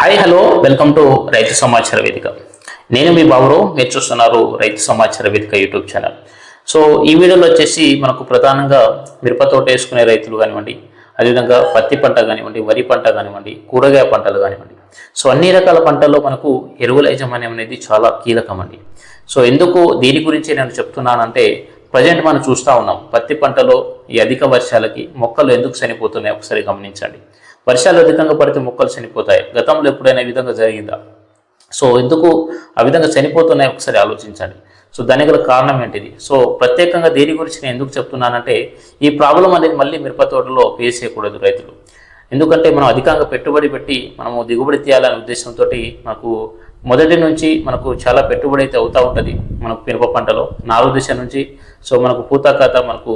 Hi hello welcome to రైతు సమాచార వేదిక నేను మీ బాబు మీరు చూస్తున్నారు రైతు సమాచార వేదిక యూట్యూబ్ ఛానల్ సో ఈ వీడియోలో వచ్చేసి మనకు ప్రధానంగా మిరప తోట వేసుకునే రైతులు కానివ్వండి అదేవిధంగా పత్తి పంట కానివ్వండి వరి పంట కానివ్వండి కూరగాయ పంటలు కానివ్వండి. సో అన్ని రకాల పంటల్లో మనకు ఎరువుల యాజమాన్యం అనేది చాలా కీలకమండి సో ఎందుకు దీని గురించి నేను చెప్తున్నానంటే ప్రజెంట్ మనం చూస్తూ ఉన్నాం పత్తి పంటలో ఈ అధిక వర్షాలకి మొక్కలు ఎందుకు చనిపోతున్నాయి ఒకసారి గమనించండి. వర్షాలు అధికంగా పడితే మొక్కలు చనిపోతాయి. గతంలో ఎప్పుడైనా ఈ విధంగా జరిగిందా? సో ఎందుకు ఆ విధంగా చనిపోతున్నాయి? ఒకసారి ఆలోచించండి. సో దానికి గల కారణం ఏంటిది? సో ప్రత్యేకంగా దేని గురించి నేను ఎందుకు చెప్తున్నానంటే ఈ ప్రాబ్లం అనేది మళ్ళీ మిరప తోటలో ఫేస్ చేయకూడదు రైతులు. ఎందుకంటే మనం అధికంగా పెట్టుబడి పెట్టి మనము దిగుబడి తీయాలనే ఉద్దేశంతో మనకు మొదటి నుంచి మనకు చాలా పెట్టుబడి అయితే అవుతూ ఉంటుంది. మనకు మిరప పంటలో నాలుగు దిశ నుంచి. సో మనకు పూత ఖాతా మనకు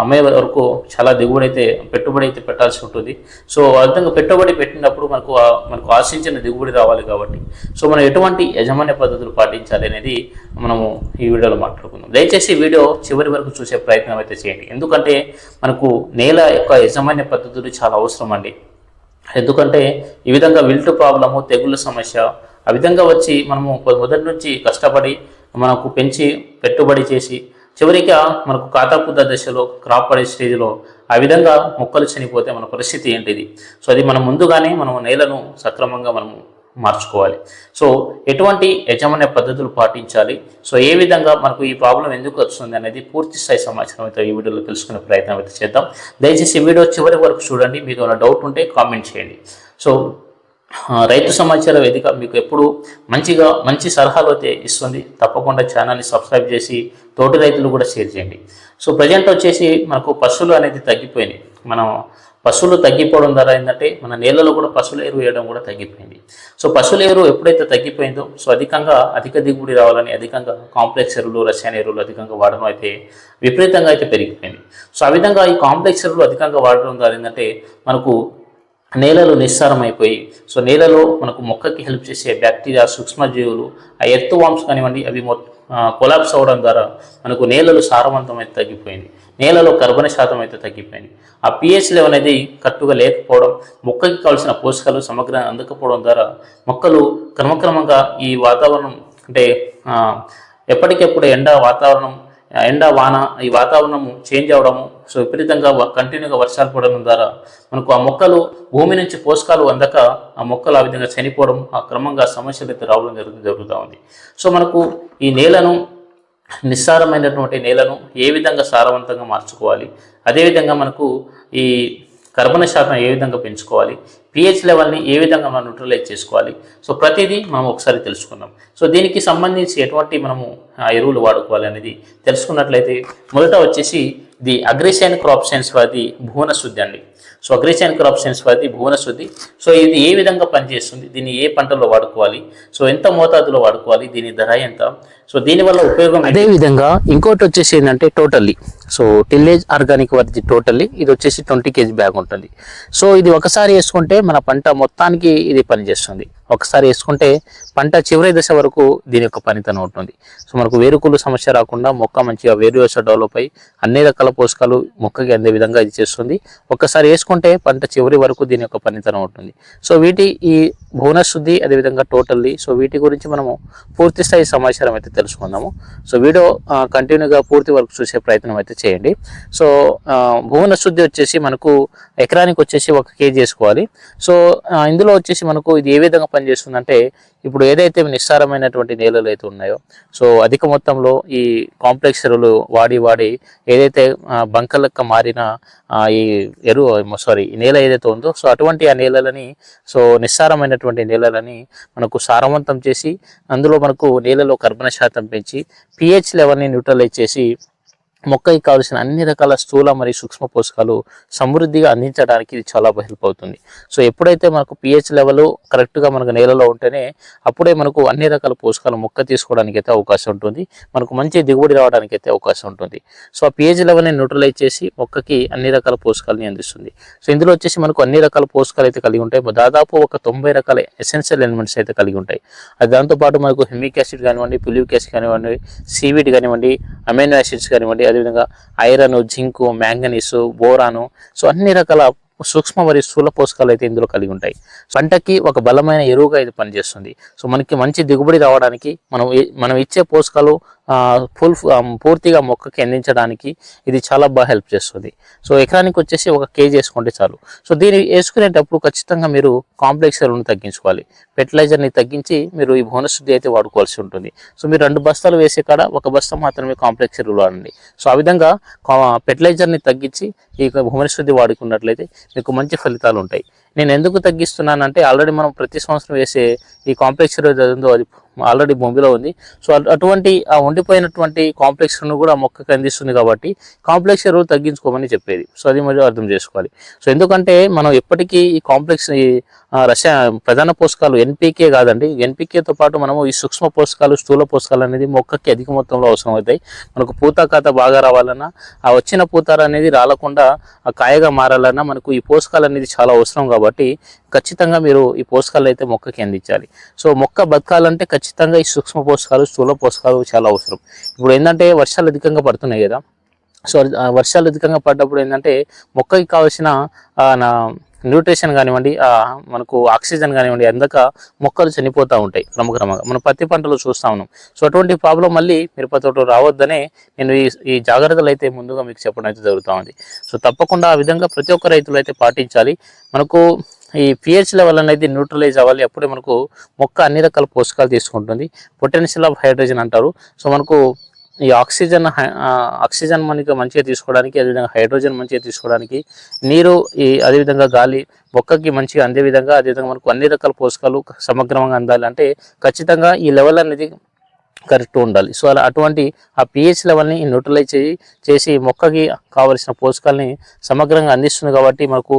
అమ్మే వరకు చాలా దిగుబడి అయితే పెట్టుబడి అయితే పెట్టాల్సి ఉంటుంది. సో ఆ విధంగా పెట్టుబడి పెట్టినప్పుడు మనకు మనకు ఆశించిన దిగుబడి రావాలి కాబట్టి. సో మనం ఎటువంటి యజమాన్య పద్ధతులు పాటించాలి అనేది మనము ఈ వీడియోలో మాట్లాడుకుందాం. దయచేసి వీడియో చివరి వరకు చూసే ప్రయత్నం అయితే చేయండి. ఎందుకంటే మనకు నేల యొక్క యజమాన్య పద్ధతులు చాలా అవసరం అండి. ఎందుకంటే ఈ విధంగా విల్టు ప్రాబ్లము తెగుళ్ళ సమస్య ఆ విధంగా వచ్చి మనము మొదటి నుంచి కష్టపడి మనకు పెంచి పెట్టుబడి చేసి చివరిగా మనకు కాతాపుద్ద దశలో క్రాప్ పడే స్టేజ్లో ఆ విధంగా మొక్కలు చనిపోతే మన పరిస్థితి ఏంటిది? సో అది మనం ముందుగానే మనం నేలను సక్రమంగా మనము మార్చుకోవాలి. సో ఎటువంటి యజమాన్య పద్ధతులు పాటించాలి? సో ఏ విధంగా మనకు ఈ ప్రాబ్లం ఎందుకు వస్తుంది అనేది పూర్తి స్థాయి సమాచారం అయితే ఈ వీడియోలో తెలుసుకునే ప్రయత్నం అయితే చేద్దాం. దయచేసి వీడియో చివరి వరకు చూడండి. మీకు ఏమైనా డౌట్ ఉంటే కామెంట్ చేయండి. సో రైతు సమాచార వేదిక మీకు ఎప్పుడు మంచిగా మంచి సలహాలు అయితే ఇస్తుంది. తప్పకుండా ఛానల్ని సబ్స్క్రైబ్ చేసి తోటి రైతులు కూడా షేర్ చేయండి. సో ప్రజెంట్ వచ్చేసి మనకు పశువులు అనేది తగ్గిపోయినాయి. మనం పశువులు తగ్గిపోవడం ద్వారా ఏంటంటే మన నేలలో కూడా పశువుల ఎరువు వేయడం కూడా తగ్గిపోయింది. సో పశువుల ఎరువు ఎప్పుడైతే తగ్గిపోయిందో సో అధికంగా అధిక దిగుబడి రావాలని అధికంగా కాంప్లెక్స్ ఎరువులు రసాయన ఎరువులు అధికంగా వాడడం అయితే విపరీతంగా అయితే పెరిగిపోయింది. సో ఆ విధంగా ఈ కాంప్లెక్స్ ఎరువులు అధికంగా వాడడం ద్వారా ఏంటంటే మనకు నేలలు నిస్సారమైపోయి సో నేలలో మనకు మొక్కకి హెల్ప్ చేసే బ్యాక్టీరియా సూక్ష్మజీవులు ఆ ఎర్త్ వామ్స్ కానివ్వండి అవి మొ కొలాప్స్ అవ్వడం ద్వారా మనకు నేలలు సారవంతం అయితే తగ్గిపోయింది. నేలలో కర్బన శాతం అయితే తగ్గిపోయింది. ఆ పిహెచ్ లెవెల్ అనేది కట్టుగా లేకపోవడం మొక్కకి కావాల్సిన పోషకాలు సమగ్రంగా అందకపోవడం ద్వారా మొక్కలు క్రమక్రమంగా ఈ వాతావరణం అంటే ఎప్పటికెప్పుడు ఎండ వాతావరణం ఎండ వాన ఈ వాతావరణము చేంజ్ అవడము సో విపరీతంగా కంటిన్యూగా వర్షాలు పడడం ద్వారా మనకు ఆ మొక్కలు భూమి నుంచి పోషకాలు అందక ఆ మొక్కలు ఆ విధంగా చనిపోవడం ఆ క్రమంగా సమస్యలు అయితే రావడం జరుగుతుంది జరుగుతూ ఉంది. సో మనకు ఈ నేలను నిస్సారమైనటువంటి నేలను ఏ విధంగా సారవంతంగా మార్చుకోవాలి అదేవిధంగా మనకు ఈ కర్బన శాతం ఏ విధంగా పెంచుకోవాలి పిహెచ్ లెవెల్ని ఏ విధంగా మనం న్యూట్రలైజ్ చేసుకోవాలి? సో ప్రతిదీ మనం ఒకసారి తెలుసుకున్నాం సో దీనికి సంబంధించి ఎటువంటి మనము ఆ, ఎరువులు వాడుకోవాలి అనేది తెలుసుకున్నట్లయితే మొదట వచ్చేసి ది అగ్రిసైన్ క్రాప్ సైన్స్ వాది భువన శుద్ధి అండి. సో అగ్రిసైన్ క్రాప్ సైన్స్ వాది భువన శుద్ధి సో ఇది ఏ విధంగా పనిచేస్తుంది? దీన్ని ఏ పంటలో వాడుకోవాలి? సో ఎంత మోతాదులో వాడుకోవాలి? దీని ధర ఎంత? సో దీనివల్ల ఉపయోగం అదే విధంగా ఇంకోటి వచ్చేసి ఏంటంటే totally so tillage organic worthy totally ఇది వచ్చేసి ట్వంటీ కేజీ బ్యాగ్ ఉంటుంది. సో ఇది ఒకసారి వేసుకుంటే మన పంట మొత్తానికి ఇది పనిచేస్తుంది. ఒకసారి వేసుకుంటే పంట చివరి దశ వరకు దీని యొక్క పనితనం ఉంటుంది. సో మనకు వేరుకులు సమస్య రాకుండా మొక్క మంచిగా వేరు వ్యవస్థ డెవలప్ అయ్యి అన్ని రకాల పోషకాలు మొక్కకి అందే విధంగా ఇది చేస్తుంది. ఒక్కసారి వేసుకుంటే పంట చివరి వరకు దీని యొక్క పనితనం ఉంటుంది. సో వీటి ఈ భువనశుద్ధి అదేవిధంగా టోటల్లీ సో వీటి గురించి మనము పూర్తి స్థాయి సమాచారం అయితే తెలుసుకుందాము. సో వీడియో కంటిన్యూగా పూర్తి వరకు చూసే ప్రయత్నం అయితే చేయండి. సో భువన శుద్ధి వచ్చేసి మనకు ఎకరానికి వచ్చేసి ఒక కేజీ వేసుకోవాలి. సో ఇందులో వచ్చేసి మనకు ఇది ఏ విధంగా పనిచేస్తుందంటే ఇప్పుడు ఏదైతే నిస్సారమైనటువంటి నేలలు అయితే ఉన్నాయో సో అధిక మొత్తంలో ఈ కాంప్లెక్స్ ఎరువులు వాడి వాడి ఏదైతే బంకలక్క మారిన ఈ ఎరువు సారీ నేల ఏదైతే ఉందో సో అటువంటి ఆ నేలలని సో నిస్సారమైనటువంటి నేలలని మనకు సారవంతం చేసి అందులో మనకు నేలలో కర్బన శాతం పెంచి పిహెచ్ లెవెల్ని న్యూట్రలైజ్ చేసి మొక్కకి కావాల్సిన అన్ని రకాల స్థూల మరియు సూక్ష్మ పోషకాలు సమృద్ధిగా అందించడానికి ఇది చాలా హెల్ప్ అవుతుంది. సో ఎప్పుడైతే మనకు పిహెచ్ లెవెల్ కరెక్ట్గా మనకు నేలలో ఉంటేనే అప్పుడే మనకు అన్ని రకాల పోషకాలు మొక్క తీసుకోవడానికి అయితే అవకాశం ఉంటుంది. మనకు మంచి దిగుబడి రావడానికి అయితే అవకాశం ఉంటుంది. సో ఆ పిహెచ్ లెవెల్ని న్యూట్రలైజ్ చేసి మొక్కకి అన్ని రకాల పోషకాలని అందిస్తుంది. సో ఇందులో వచ్చేసి మనకు అన్ని రకాల పోషకాలు అయితే కలిగి ఉంటాయి. దాదాపు ఒక తొంభై రకాల ఎసెన్షియల్ ఎలిమెంట్స్ అయితే కలిగి ఉంటాయి. అది దాంతోపాటు మనకు హెమిక్ యాసిడ్ కానివ్వండి పులివిక్ యాసిడ్ కానివ్వండి సీవిడ్ కానివ్వండి అమైనో యాసిడ్స్ కానివ్వండి అదేవిధంగా iron zinc manganese boron so అన్ని రకాల సూక్ష్మ మరియు స్థూల పోషకాలు అయితే ఇందులో కలిగి ఉంటాయి. పంటకి ఒక బలమైన ఎరువుగా ఇది పనిచేస్తుంది. సో మనకి మంచి దిగుబడి రావడానికి మనం మనం ఇచ్చే పోషకాలు ఫుల్ పూర్తిగా మొక్కకి అందించడానికి ఇది చాలా బాగా హెల్ప్ చేస్తుంది. సో ఎకరానికి వచ్చేసి ఒక కేజీ వేసుకుంటే చాలు. సో దీన్ని వేసుకునేటప్పుడు ఖచ్చితంగా మీరు కాంప్లెక్స్ ఎరువుని తగ్గించుకోవాలి. ఫెర్టిలైజర్ని తగ్గించి మీరు ఈ భువనశుద్ధి అయితే వాడుకోవాల్సి ఉంటుంది. సో మీరు రెండు బస్తాలు వేసే కాడ ఒక బస్తా మాత్రమే కాంప్లెక్స్ ఎరువులు వాడండి. సో ఆ విధంగా ఫెర్టిలైజర్ని తగ్గించి ఈ భువనశుద్ధి వాడుకున్నట్లయితే మీకు మంచి ఫలితాలు ఉంటాయి. నేను ఎందుకు తగ్గిస్తున్నానంటే ఆల్రెడీ మనం ప్రతి సంవత్సరం వేసే ఈ కాంప్లెక్స్ ఎరువు అది ఆల్రెడీ భూమిలో ఉంది. సో అటు- అటువంటి ఆ ఉండిపోయినటువంటి కాంప్లెక్స్ను కూడా మొక్కకి అందిస్తుంది కాబట్టి కాంప్లెక్స్ ఎరువులు తగ్గించుకోమని చెప్పేది. సో అది మరియు అర్థం చేసుకోవాలి. సో ఎందుకంటే మనం ఎప్పటికీ ఈ కాంప్లెక్స్ ఈ రసాయ ప్రధాన పోషకాలు ఎన్పికే కాదండి. ఎన్పికేతో పాటు మనము ఈ సూక్ష్మ పోషకాలు స్థూల పోషకాలు అనేది మొక్కకి అధిక మొత్తంలో అవసరం అవుతాయి మనకు పూత కాత బాగా రావాలన్నా ఆ వచ్చిన పూత అనేది రాలకుండా ఆ కాయగా మారాలన్నా మనకు ఈ పోషకాలు అనేది చాలా అవసరం కాబట్టి ఖచ్చితంగా మీరు ఈ పోషకాలు అయితే మొక్కకి అందించాలి. సో మొక్క బతకాలంటే ఖచ్చితంగా ఈ సూక్ష్మ పోషకాలు స్థూల పోషకాలు చాలా అవసరం. ఇప్పుడు ఏంటంటే వర్షాలు అధికంగా పడుతున్నాయి కదా. సో వర్షాలు అధికంగా పడ్డప్పుడు ఏంటంటే మొక్కకి కావాల్సిన నా న్యూట్రిషన్ కానివ్వండి మనకు ఆక్సిజన్ కానివ్వండి అందక మొక్కలు చనిపోతూ ఉంటాయి క్రమక్రమంగా. మనం పత్తి పంటలు చూస్తూ ఉన్నాం. సో అటువంటి ప్రాబ్లం మళ్ళీ మిరప తోట రావద్దనే నేను ఈ ఈ జాగ్రత్తలు అయితే ముందుగా మీకు చెప్పడం అయితే జరుగుతూ ఉంది. సో తప్పకుండా ఆ విధంగా ప్రతి ఒక్క రైతులు అయితే పాటించాలి. మనకు ఈ పిహెచ్ లెవెల్ అనేది న్యూట్రలైజ్ అవ్వాలి. అప్పుడే మనకు మొక్క అన్ని రకాల పోషకాలు తీసుకుంటుంది. పొటెన్షియల్ ఆఫ్ హైడ్రోజన్ అంటారు. సో మనకు ఈ ఆక్సిజన్ హై- ఆక్సిజన్ మనకి మంచిగా తీసుకోవడానికి అదేవిధంగా హైడ్రోజన్ మంచిగా తీసుకోవడానికి నీరు ఈ అదేవిధంగా గాలి మొక్కకి మంచిగా అందే విధంగా అదేవిధంగా మనకు అన్ని రకాల పోషకాలు సమగ్రంగా అందాలి. అంటే ఖచ్చితంగా ఈ లెవెల్ అనేది కరెక్ట్ ఉండాలి. సో అలా అటువంటి ఆ పిహెచ్ లెవెల్ని న్యూట్రలైజ్ చేసి చేసి మొక్కకి కావలసిన పోషకాలని సమగ్రంగా అందిస్తుంది కాబట్టి మనకు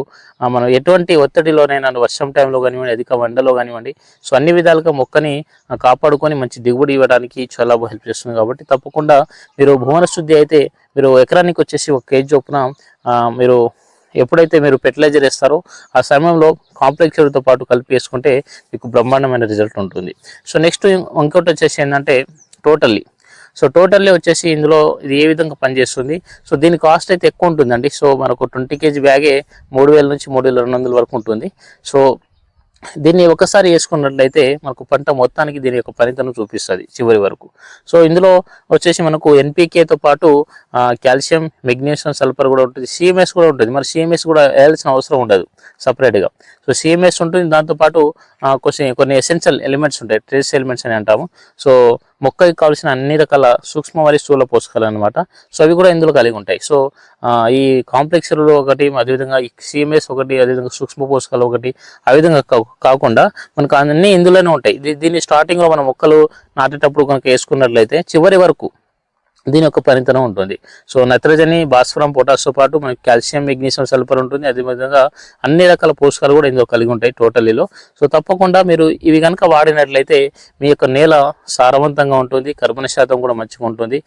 మనం ఎటువంటి ఒత్తిడిలోనైనా వర్షం టైంలో కానివ్వండి అధిక వండలో కానివ్వండి సో అన్ని విధాలుగా మొక్కని కాపాడుకొని మంచి దిగుబడి ఇవ్వడానికి చాలా బాగా హెల్ప్ చేస్తుంది కాబట్టి తప్పకుండా మీరు భువన శుద్ధి అయితే మీరు ఎకరానికి వచ్చేసి ఒక కేజీ చొప్పున మీరు ఎప్పుడైతే మీరు ఫెర్టిలైజర్ వేస్తారో ఆ సమయంలో కాంప్లెక్స్ ఎరువుతో పాటు కలిపి వేసుకుంటే మీకు బ్రహ్మాండమైన రిజల్ట్ ఉంటుంది. సో నెక్స్ట్ ఇంకోటి వచ్చేసి ఏంటంటే టోటల్లీ సో టోటల్లీ వచ్చేసి ఇందులో ఇది ఏ విధంగా పనిచేస్తుంది? సో దీని కాస్ట్ అయితే ఎక్కువ ఉంటుందండి. సో మనకు ట్వంటీ కేజీ బ్యాగే మూడు వేల నుంచి మూడు వేల రెండు వందల వరకు ఉంటుంది. సో దీన్ని ఒకసారి వేసుకున్నట్లయితే మనకు పంట మొత్తానికి దీని యొక్క పనితనం చూపిస్తుంది చివరి వరకు. సో ఇందులో వచ్చేసి మనకు ఎన్పీకేతో పాటు కాల్షియం మెగ్నీషియం సల్ఫర్ కూడా ఉంటుంది. సిఎంఎస్ కూడా ఉంటుంది. మరి సిఎంఎస్ కూడా వేయాల్సిన అవసరం ఉండదు సపరేట్గా సో సిఎంఎస్ ఉంటుంది. దాంతోపాటు కొన్ని కొన్ని ఎసెన్షియల్ ఎలిమెంట్స్ ఉంటాయి. ట్రేస్ ఎలిమెంట్స్ అని అంటాము. సో మొక్కకి కావాల్సిన అన్ని రకాల సూక్ష్మ వారి స్థూల పోషకాలు అనమాట సో అవి కూడా ఇందులో కలిగి ఉంటాయి. సో ఈ కాంప్లెక్స్ ఎరువులు ఒకటి అదేవిధంగా సిఎంఎస్ ఒకటి అదేవిధంగా సూక్ష్మ పోషకాలు ఒకటి ఆ విధంగా కా- కాకుండా మనకు అన్నీ ఇందులోనే ఉంటాయి. దీ- దీన్ని స్టార్టింగ్లో మనం మొక్కలు నాటేటప్పుడు కనుక వేసుకున్నట్లయితే చివరి వరకు దీని యొక్క పనితనం ఉంటుంది. సో నత్రజని భాస్వరం పొటాస్తో పాటు మనకి కాల్షియం మెగ్నీషియం సల్ఫర్ ఉంటుంది. అదేవిధంగా అన్ని రకాల పోషకాలు కూడా ఇందులో కలిగి ఉంటాయి టోటలీలో. సో తప్పకుండా మీరు ఇవి కనుక వాడినట్లయితే మీ యొక్క నేల సారవంతంగా ఉంటుంది కర్బన శాతం కూడా మంచిగా ఉంటుంది.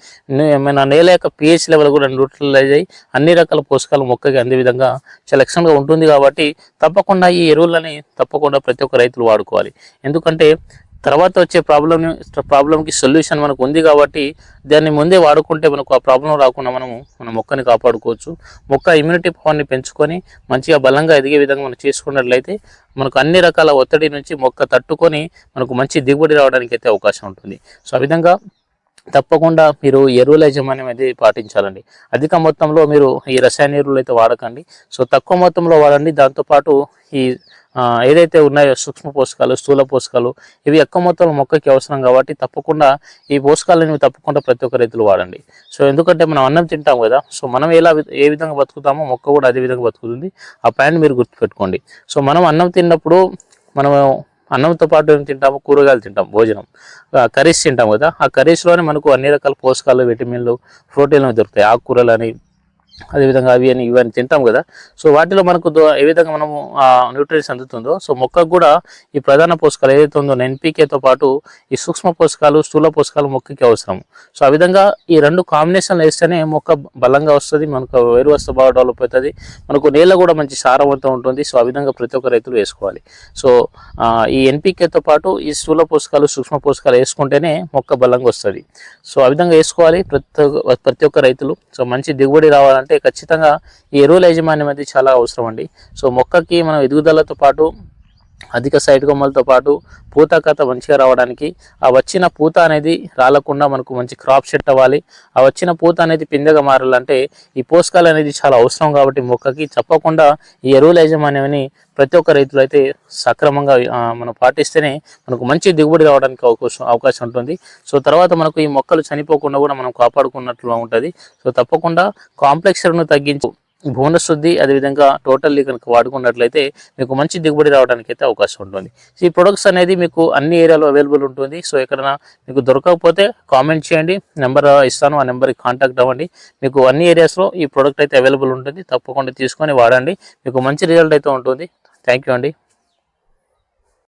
మన నేల యొక్క పిహెచ్ లెవెల్ కూడా న్యూట్రలైజ్ అయ్యి అన్ని రకాల పోషకాలు మొక్కకి అందే విధంగా సెలక్షన్గా ఉంటుంది కాబట్టి తప్పకుండా ఈ ఎరువులని తప్పకుండా ప్రతి ఒక్క రైతులు వాడుకోవాలి. ఎందుకంటే తర్వాత వచ్చే ప్రాబ్లమ్ ప్రాబ్లంకి సొల్యూషన్ మనకు ఉంది కాబట్టి దాన్ని ముందే వాడుకుంటే మనకు ఆ ప్రాబ్లం రాకుండా మనము మన మొక్కని కాపాడుకోవచ్చు. మొక్క ఇమ్యూనిటీ పవర్ని పెంచుకొని మంచిగా బలంగా ఎదిగే విధంగా మనం చేసుకున్నట్లయితే మనకు అన్ని రకాల ఒత్తిడి నుంచి మొక్క తట్టుకొని మనకు మంచి దిగుబడి రావడానికి అయితే అవకాశం ఉంటుంది. సో ఆ విధంగా తప్పకుండా మీరు ఎరువుల యజమాన్యం అనేది పాటించాలండి. అధిక మొత్తంలో మీరు ఈ రసాయన ఎరువులు అయితే వాడకండి. సో తక్కువ మొత్తంలో వాడండి. దాంతోపాటు ఈ ఏదైతే ఉన్నాయో సూక్ష్మ పోషకాలు స్థూల పోషకాలు ఇవి ఎక్కువ మొత్తంలో మొక్కకి అవసరం కాబట్టి తప్పకుండా ఈ పోషకాలను తప్పకుండా ప్రతి ఒక్క రైతులు వాడండి. సో ఎందుకంటే మనం అన్నం తింటాం కదా సో మనం ఎలా ఏ విధంగా బతుకుతామో మొక్క కూడా అదే విధంగా బతుకుతుంది. ఆ పాయింట్ మీరు గుర్తుపెట్టుకోండి. సో మనం అన్నం తిన్నప్పుడు మనం అన్నంతో పాటు ఏం తింటాము? కూరగాయలు తింటాం భోజనం. కర్రీస్ తింటాం కదా ఆ కర్రీస్లోనే మనకు అన్ని రకాల పోషకాలు విటమిన్లు ప్రోటీన్లు దొరుకుతాయి. ఆకుకూరలు అని అదేవిధంగా అవి అని ఇవన్నీ తింటాం కదా. సో వాటిలో మనకు దో- ఏ విధంగా మనము న్యూట్రియన్స్ అందుతుందో సో మొక్కకు కూడా ఈ ప్రధాన పోషకాలు ఏదైతే ఉందో ఎన్పీకేతో పాటు ఈ సూక్ష్మ పోషకాలు స్థూల పోషకాలు మొక్కకి అవసరం. సో ఆ విధంగా ఈ రెండు కాంబినేషన్లు వేస్తేనే మొక్క బలంగా వస్తుంది మనకు వేరు వస్తు బాగా డెవలప్ అవుతుంది మనకు నేల కూడా మంచి సారవంతం ఉంటుంది. సో ఆ విధంగా ప్రతి ఒక్క రైతులు వేసుకోవాలి. సో ఈ ఎన్పీకేతో పాటు ఈ స్థూల పోషకాలు సూక్ష్మ పోషకాలు వేసుకుంటేనే మొక్క బలంగా వస్తుంది. సో ఆ విధంగా వేసుకోవాలి ప్రతి ఒక్క- ప్రతి ఒక్క రైతులు. సో మంచి దిగుబడి రావాలంటే అంటే ఖచ్చితంగా ఈ ఎరువుల యాజమాన్యం అనేది చాలా అవసరం అండి. సో మొక్కకి మనం ఎదుగుదలతో పాటు అధిక సైడ్ కొమ్మలతో పాటు పూత కథ మంచిగా రావడానికి ఆ వచ్చిన పూత అనేది రాలకుండా మనకు మంచి క్రాప్ సెట్ అవ్వాలి. ఆ వచ్చిన పూత అనేది పిందెగా మారాలంటే ఈ పోషకాలు అనేది చాలా అవసరం కాబట్టి మొక్కకి తప్పకుండా ఈ ఎరువుల యాజమాన్యాన్ని ప్రతి ఒక్క రైతులు అయితే సక్రమంగా మనం పాటిస్తేనే మనకు మంచి దిగుబడి రావడానికి అవకాశం అవకాశం ఉంటుంది. సో తర్వాత మనకు ఈ మొక్కలు చనిపోకుండా కూడా మనం కాపాడుకున్నట్లు ఉంటుంది. సో తప్పకుండా కాంప్లెక్స్ ఎరువును తగ్గించు బోనస్ శుద్ధి అదేవిధంగా టోటల్లీ కనుక వాడుకున్నట్లయితే మీకు మంచి దిగుబడి రావడానికి అయితే అవకాశం ఉంటుంది. ఈ ప్రొడక్ట్స్ అనేది మీకు అన్ని ఏరియాలో అవైలబుల్ ఉంటుంది. సో ఎక్కడైనా మీకు దొరకకపోతే కామెంట్ చేయండి. నెంబర్ ఇస్తాను. ఆ నెంబర్కి కాంటాక్ట్ అవ్వండి. మీకు అన్ని ఏరియాస్లో ఈ ప్రోడక్ట్ అయితే అవైలబుల్ ఉంటుంది. తప్పకుండా తీసుకొని వాడండి. మీకు మంచి రిజల్ట్ అయితే ఉంటుంది. థ్యాంక్ యూ అండి.